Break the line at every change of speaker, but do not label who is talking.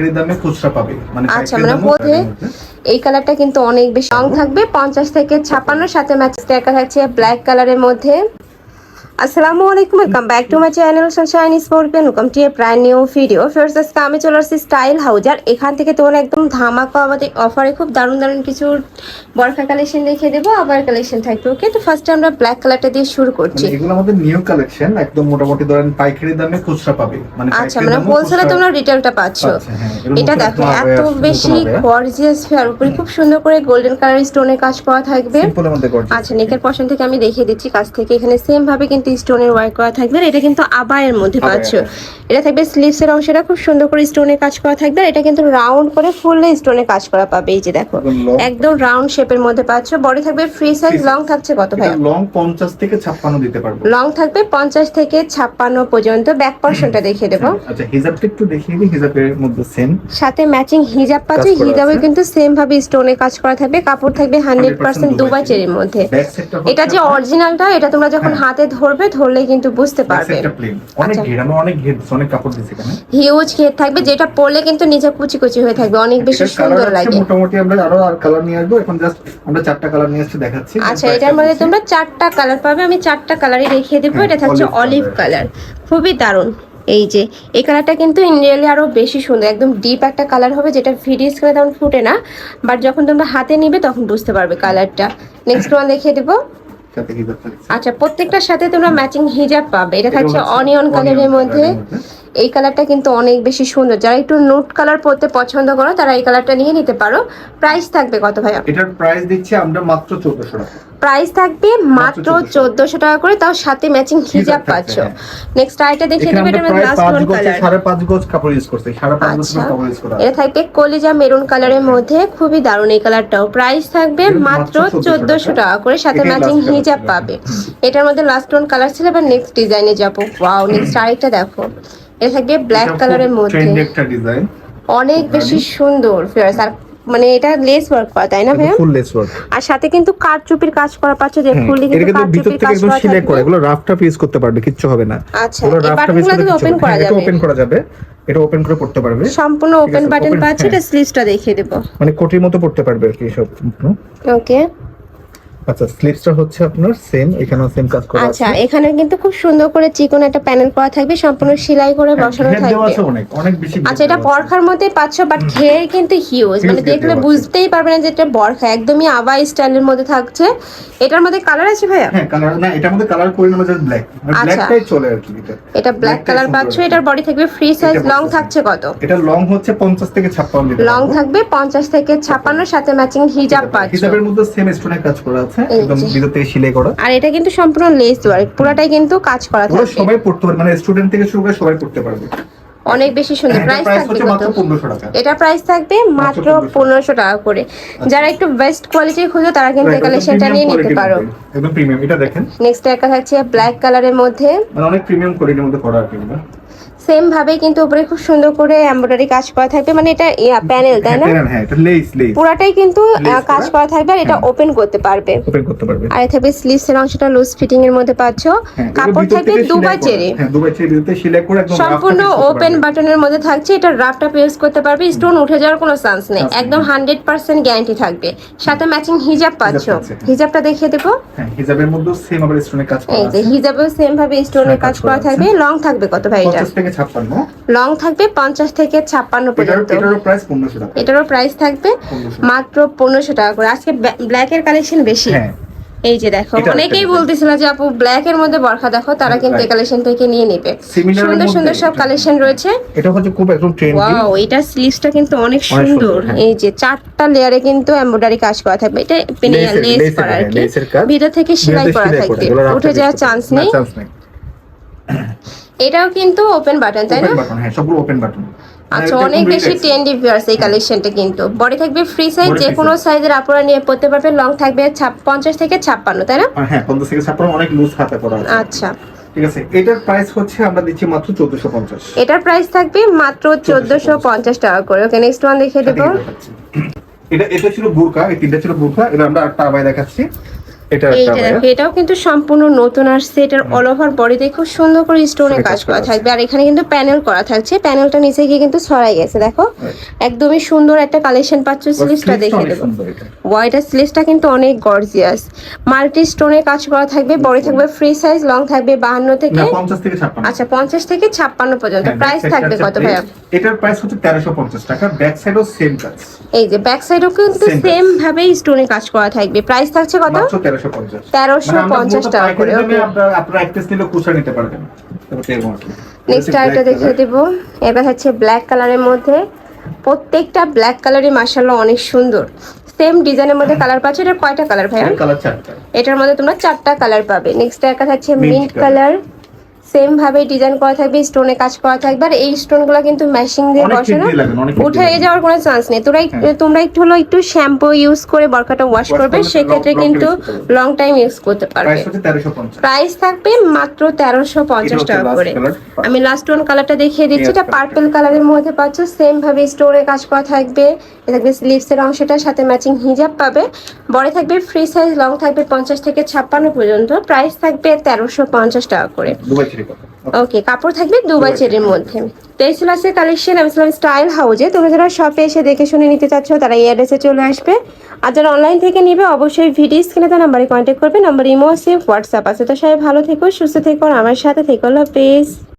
পাইকারি দামে খুচরা পাবে। মানে
আচ্ছা, মানে বোধে এই কালারটা কিন্তু অনেক বেশি রং থাকবে পঞ্চাশ থেকে ছাপ্পান্ন সাথে ম্যাচ দেখা থাকছে ব্ল্যাক কালারের মধ্যে। আসসালামু আলাইকুম welcome back to my channel Sunshine Sports welcome to a brand new video first আজকে আমি চলে আসছি স্টাইল হাউজ আর এখান থেকে তোমরা একদম ধামাকা আমাদের অফারে খুব দারুণ দারুণ কিছু বরফা কালেকশন দেখিয়ে দেবো আবার কালেকশন থাকবে ওকে তো ফার্স্টে আমরা ব্ল্যাক কালারটা দিয়ে শুরু করছি।
মানে এগুলো আমাদের নিউ কালেকশন একদম মোটামুটি ধরেন পাইকারি দামে খুচরা পাবে। মানে
আচ্ছা মানে হোলসেলে তোমরা রিটেলটা পাচ্ছ।
পাচ্ছে, হ্যাঁ।
এটা দেখো এত বেশি গর্জিয়াস ফেয়ার উপরে খুব সুন্দর করে গোল্ডেন কালার স্টোনের কাজ করা থাকবে। আচ্ছা নেকের পশন থেকে আমি দেখিয়ে দিচ্ছি কাছ থেকে এখানে সেম ভাবে কিন্তু স্টোনের ওয়ার্ক করা থাকবে এটা কিন্তু আবায়ের মধ্যে পাচ্ছ।
হ্যাঁ।
এটা থাকবে স্লিভস এর অংশটা খুব সুন্দর করে স্টোনের কাজ করা থাকবে এটা কিন্তু রাউন্ড করে ফুল স্টোনের কাজ করা পাবে এই যে দেখো।
একদম
রাউন্ড শেপের মধ্যে পাচ্ছ। বডি থাকবে ফ্রি সাইজ লং থাকছে কত ভাই?
লং পঞ্চাশ থেকে ছাপ্পান্ন দিতে পারব।
লং থাকবে পঞ্চাশ থেকে ছাপ্পান্ন পর্যন্ত। ব্যাক পর্শনটা দেখিয়ে দেবো।
আচ্ছা হিজাবটা একটু দেখিয়ে দিই হিজাবের মধ্যে সেম
সাথে ম্যাচিং হিজাব পাচ্ছে হিজাবে কিন্তু সেম ভাবে স্টোনে কাজ করা থাকবে। কাপড় থাকবে হান্ড্রেড পার্সেন্ট দুবাই চেরির মধ্যে। এটা যে অরিজিনালটা এটা তোমরা যখন
হ্যাঁ।
হাতে ধরবে ধরলেই কিন্তু বুঝতে পারবে।
অনেক
আচ্ছা।
ঘের আমরা অনেক ঘের অনেক কাপড় দিছি এখানে।
হিউজ ঘের থাকবে যেটা পরলে কিন্তু নিচে কুচি কুচি হয়ে থাকবে অনেক বেশি সুন্দর লাগে।
মোটামুটি আমরা আরও আর কালার নিয়ে আসব এখন জাস্ট আমরা চারটা কালার নিয়ে আসছি দেখাচ্ছি।
আচ্ছা এটার মধ্যে তোমরা চারটা কালার পাবে আমি চারটা কালারই দেখিয়ে দেবো
হ্যাঁ,
এটা থাকছে অলিভ কালার খুবই দারুণ। এই যে এই কালারটা কিন্তু ইন্ডিয়ালি আরও বেশি সুন্দর একদম ডিপ একটা কালার হবে যেটা ভিডিও স্ক্রিনে তেমন ফুটে না বাট যখন তোমরা হাতে নিবে তখন বুঝতে পারবে কালারটা নেক্সট ওয়ান দেখিয়ে দেবো।
সাথে হিজাব থাকছে
আচ্ছা প্রত্যেকটার সাথে তোমরা ম্যাচিং হিজাব পাবে। এটা থাকছে অনিয়ন কালারের মধ্যে। এই কালারটা কিন্তু অনেক বেশি সুন্দর। যারা একটু নোট কালার পরতে পছন্দ করো তারা এই কালারটা নিয়ে নিতে পারো। প্রাইস থাকবে কত ভাইয়া?
এটার প্রাইস দিচ্ছি আমরা মাত্র চোদ্দশো টাকা।
প্রাইস থাকবে মাত্র
1400
চোদ্দশো। টাকা করে তাও সাথে ম্যাচিং হিজাব পাচ্ছ। নেক্সট আইটা দেখিয়ে দেবে এটা লাস্ট ওয়ান কালার
সাড়ে পাঁচ গজ কাপড় ইউজ করছি। সাড়ে পাঁচ গজ
আচ্ছা।
কাপড় ইউজ করা।
এটা থাকবে কলিজা মেরুন কালারের মধ্যে খুবই দারুণ এই কালারটাও। প্রাইস থাকবে মাত্র
মাত্র 1400
চোদ্দশো টাকা করে সাথে ম্যাচিং হিজাব পাবে। এটার মধ্যে লাস্ট ওয়ান কালার ছিল এবার নেক্সট ডিজাইনে যাব। ওয়াও নেক্সট আরেকটা দেখো। এটা থাকবে ব্ল্যাক কালারের মধ্যে।
ট্রেন্ডি একটা ডিজাইন
অনেক বেশি সুন্দর ফিয়ার্স আর মানে এটা লেস ওয়ার্ক করা তাই না ভাইয়া?
ফুল লেস ওয়ার্ক
আর সাথে কিন্তু কারচুপির কাজ করা পাচ্ছে যে ফুললি
লিখে
কিন্তু কারচুপির
থেকে
কাজ করা থাকবে
করে এগুলো রাফটা ইউজ করতে পারবে কিচ্ছু হবে না।
আচ্ছা
এগুলো ইউজ করতে
তুমি ওপেন করা
এটা
যাবে।
ওপেন করা যাবে এটা ওপেন করে পড়তে পারবে।
সম্পূর্ণ ওপেন বাটন পাচ্ছে
হ্যাঁ।
এটা স্লিভসটা দেখিয়ে দেব।
মানে কোটির মতো পড়তে পারবে আর কি সব
ওকে
আচ্ছা স্লিপসটা হচ্ছে আপনার সেম এখানেও সেম কাজ করা আছে।
আচ্ছা এখানে কিন্তু খুব সুন্দর করে চিকন একটা প্যানেল করা থাকবে সম্পূর্ণ সেলাই করে বসানো থাকবে।
অনেক অনেক বেশি
আচ্ছা এটা বরখার মধ্যে পাচ্ছ বাট ঘের কিন্তু হিউজ মানে দেখলে বুঝতেই পারবে না যে এটা বরখা একদমই আবার স্টাইলের মধ্যে থাকছে। এটার মধ্যে কালার আছে ভাইয়া?
হ্যাঁ কালার না এটার মধ্যে কালার করি না জাস্ট ব্ল্যাক। ব্ল্যাকটাই চলে আর কি এটা।
এটা ব্ল্যাক কালার পাচ্ছ এটার বডি থাকবে ফ্রি সাইজ লং থাকছে কত?
এটা লং হচ্ছে 50 থেকে 56
লং থাকবে পঞ্চাশ থেকে ছাপ্পান্ন সাথে ম্যাচিং হিজাব পাচ্ছ।
হিজাবের মধ্যে সেম স্টোনের কাজ করা আছে।
এই
একদম। ভিতর থেকে সেলাই করা।
আর এটা কিন্তু সম্পূর্ণ লেস ওয়ার্ক পুরোটাই কিন্তু কাজ করা
পুরো সবাই পড়তে পারবে মানে স্টুডেন্ট থেকে শুরু করে সবাই পড়তে পারবে।
অনেক বেশি সুন্দর। প্রাইস
প্রাইস
থাকবে
মাত্র 1500 টাকা।
এটা প্রাইস থাকবে মাত্র
1500
পনেরোশো। টাকা করে। যারা একটু বেস্ট কোয়ালিটির খুঁজো তারা কিন্তু এই কালেকশনটা নিয়ে নিতে পারো।
একদম প্রিমিয়াম এটা দেখেন।
নেক্সট একটা থাকছে ব্ল্যাক কালারের মধ্যে।
মানে অনেক প্রিমিয়াম কোয়ালিটির মধ্যে করা আর কি
সেম ভাবে কিন্তু উপরে খুব সুন্দর করে এমব্রয়ডারি কাজ করা থাকবে। মানে এটা প্যানেল তাই না?
হ্যাঁ, হ্যাঁ এটা লেস লেস
পুরাটাই কিন্তু কাজ
করা।
থাকবে আর এটা ওপেন করতে পারবে।
ওপেন করতে পারবে।
আর থাকবে স্লিভস এর অংশটা লুজ ফিটিং এর মধ্যে পাচ্ছ।
হ্যাঁ,
কাপড় থাকবে
থেকে
দুবাই চেরি।
হ্যাঁ
সম্পূর্ণ ওপেন বাটনের মধ্যে থাকছে। এটা রাফটা ইউজ করতে পারবে। স্টোন উঠে যাওয়ার কোনো চান্স নেই। একদম হান্ড্রেড পার্সেন্ট গ্যারান্টি থাকবে। সাথে ম্যাচিং হিজাব পাচ্ছ।
হ্যাঁ।
হিজাবটা দেখিয়ে দেবো।
হ্যাঁ হিজাবের মধ্যে সেম আবার স্টোনের কাজ করা
এই যে
আছে।
হিজাবেও সেম ভাবে স্টোনের
হ্যাঁ,
কাজ করা থাকবে। লং থাকবে কত ভাই এটা?
50 থেকে 56
লং থাকবে পঞ্চাশ থেকে ছাপ্পান্ন পর্যন্ত।
এটারও প্রাইস 1500 টাকা।
এটারও প্রাইস থাকবে মাত্র পনেরোশো টাকা করে। আজকে ব্ল্যাক এর কালেকশন বেশি।
হ্যাঁ।
এই যে দেখো অনেকেই বলতেছিল যে আপু ব্ল্যাক এর মধ্যে বরখা দেখো তারা কিন্তু এই কালেকশন থেকে নিয়ে নেবে। সুন্দর সুন্দর সব কালেকশন রয়েছে।
এটা হচ্ছে খুব একদম ট্রেন্ডি
ওয়াও এটা স্লিভসটা কিন্তু অনেক
সুন্দর, হ্যাঁ।
এই যে চারটা লেয়ারে কিন্তু এমব্রয়ডারি কাজ করা থাকবে। এটা পেনে লেস করা আর
হ্যাঁ,
কি। ভিতর থেকে সেলাই করা থাকবে। উঠে যাওয়ার চান্স নেই। এটাও কিন্তু ওপেন বাটন তাই না?
বাটন হ্যাঁ সবগুলো ওপেন বাটন
আচ্ছা অনেক বেশি টেন্ডি ভিউয়ার্স এই কালেকশনটা কিন্তু। বডি থাকবে ফ্রি সাইজ যে কোনো সাইজের আপনারা নিয়ে পড়তে পারবেন লং থাকবে ছাপ- পঞ্চাশ থেকে ছাপ্পান্ন তাই না?
হ্যাঁ 50 থেকে 56 অনেক লুজ হাতে করা আছে।
আচ্ছা।
ঠিক আছে এটার প্রাইস হচ্ছে আমরা দিচ্ছি মাত্র 1450
এটার প্রাইস থাকবে মাত্র চোদ্দশো পঞ্চাশ টাকা করে। ওকে নেক্সট ওয়ান দেখিয়ে দেবো।
এটা এটা ছিল বুরকা এই তিনটা ছিল বুরকা এটা আমরা আটটা আবাই দেখাচ্ছি।
এটাও কিন্তু সম্পূর্ণ নতুন আসছে এটার অল ওভার বডিতে খুব সুন্দর করে স্টোনে কাজ করা থাকবে। আর এখানে কিন্তু প্যানেল করা থাকছে প্যানেলটা নিচে গিয়ে কিন্তু ছড়াই গেছে দেখো। একদমই সুন্দর একটা কালেকশন পাচ্ছ স্লিভসটা দেখে দেবো। হোয়াইটের স্লিভসটা কিন্তু অনেক গর্জিয়াস মাল্টি স্টোনে কাজ করা থাকবে বড় থাকবে ফ্রি সাইজ লং থাকবে বাহান্ন থেকে আচ্ছা পঞ্চাশ থেকে ছাপ্পান্ন পর্যন্ত।
হ্যাঁ,
প্রাইস থাকবে কত ভাইয়া?
এটার প্রাইস হচ্ছে তেরোশো পঞ্চাশ টাকা ব্যাক সাইডও সেম কাজ।
এই যে ব্যাক সাইডও কিন্তু সেম ভাবে স্টোনে কাজ করা থাকবে। প্রাইস থাকছে কত?
মাত্র তেরোশো পঞ্চাশ।
তেরোশো পঞ্চাশ টাকা করে ওকে
আপনারা এক পিস নিলে খুচরা নিতে পারবেন। তারপর এরকম আর কি।
নেক্সট দেখিয়ে। এবার হচ্ছে ব্ল্যাক কালারের মধ্যে প্রত্যেকটা ব্ল্যাক কালারই অনেক সুন্দর। সেম ডিজাইনের মধ্যে কালার পাচ্ছ এটা কয়টা কালার ভাইয়া?
কালার চারটা।
এটার মধ্যে তোমরা চারটা কালার পাবে। নেক্সট একটা
হচ্ছে
মিন্ট কালার সেম ভাবে ডিজাইন করা থাকবে স্টোনে কাজ করা থাকবে। আর এই স্টোনগুলো কিন্তু ম্যাচিং দিয়ে
অনেক
বসে না
ফিট দিয়ে লাগানো, অনেক ফিট
উঠে যাওয়ার কোনো চান্স নেই। তোরা
হ্যাঁ।
তোমরা একটু হলো একটু শ্যাম্পু ইউজ করে বরকাটা ওয়াশ করবে সেক্ষেত্রে কিন্তু লং টাইম ইউজ করতে পারবে।
প্রাইস
থাকবে মাত্র তেরোশো পঞ্চাশ টাকা করে। আমি লাস্ট ওয়ান কালারটা দেখিয়ে দিচ্ছি এটা পার্পল কালারের মধ্যে পাচ্ছ সেম ভাবে স্টোরে কাজ করা থাকবে। থাকবে স্লিভস এর অংশটার সাথে ম্যাচিং হিজাব পাবে। বড় থাকবে ফ্রি সাইজ লং থাকবে পঞ্চাশ থেকে ছাপ্পান্ন পর্যন্ত। প্রাইস থাকবে তেরোশো পঞ্চাশ টাকা করে।
দুবাই কথা।
ওকে কাপড় থাকবে দুবাই চেরির মধ্যে। তেইশলাসের কালেকশন আমি ছিলাম স্টাইল হাউজে তোমরা যারা শপে এসে দেখে শুনে নিতে চাচ্ছ তারা এই অ্যাড্রেসে চলে আসবে। আর যারা অনলাইন থেকে নিবে অবশ্যই ভিডিও স্ক্রিনে তার নাম্বারে কন্ট্যাক্ট করবে। নাম্বার ইমো সেভ হোয়াটসঅ্যাপ আছে। তো সবাই ভালো থেকো সুস্থ থেকো আমার সাথে থেকো প্লিজ